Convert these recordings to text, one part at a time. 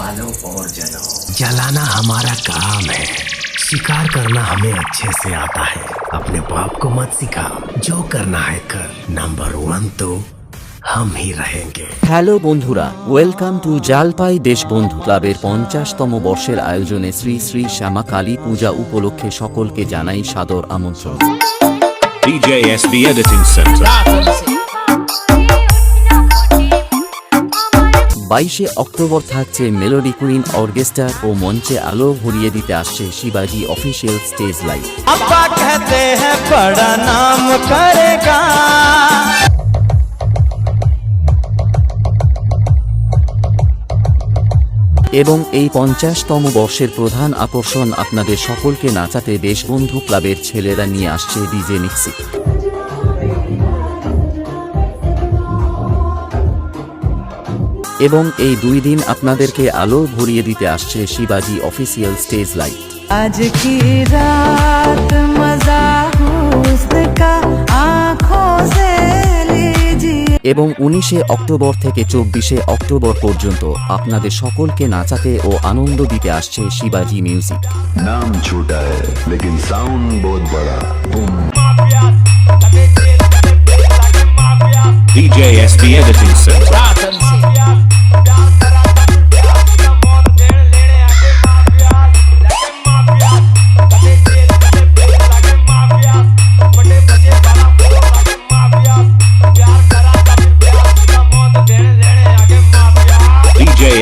वालों और जलाओ जलाना हमारा काम है शिकार करना हमें अच्छे से आता है अपने बाप को मत सिखा जो करना है कर नंबर वन तो हम ही रहेंगे হ্যালো বন্ধুরা ওয়েলকাম টু জালপাই দেশবন্ধু ক্লাবের পঞ্চাশতম বর্ষের আয়োজনে শ্রী শ্রী শ্যামা কালী পূজা উপলক্ষে সকলকে জানাই সাদর আমন্ত্রণ বাইশে অক্টোবর থাকছে মেলোডি কুইন অর্কেস্ট্রা ও মঞ্চে আলো ভরিয়ে দিতে আসছে শিবাজি অফিসিয়াল স্টেজ লাইভ। এবং এই পঞ্চাশতম বর্ষের প্রধান আকর্ষণ আপনাদের সকলকে নাচাতে দেশবন্ধু ক্লাবের ছেলেরা নিয়ে আসছে ডিজে মিক্সিক এবং এই দুই দিন আপনাদেরকে আলো ভরিয়ে দিতে আসছে শিবাজি অফিসিয়াল স্টেজ লাইট। আজ কি রাত মজা এবং উনিশে অক্টোবর থেকে চব্বিশে অক্টোবর পর্যন্ত আপনাদের সকলকে নাচাতে ও আনন্দ দিতে আসছে শিবাজি মিউজিক। নাম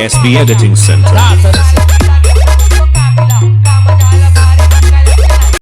The Editing Center.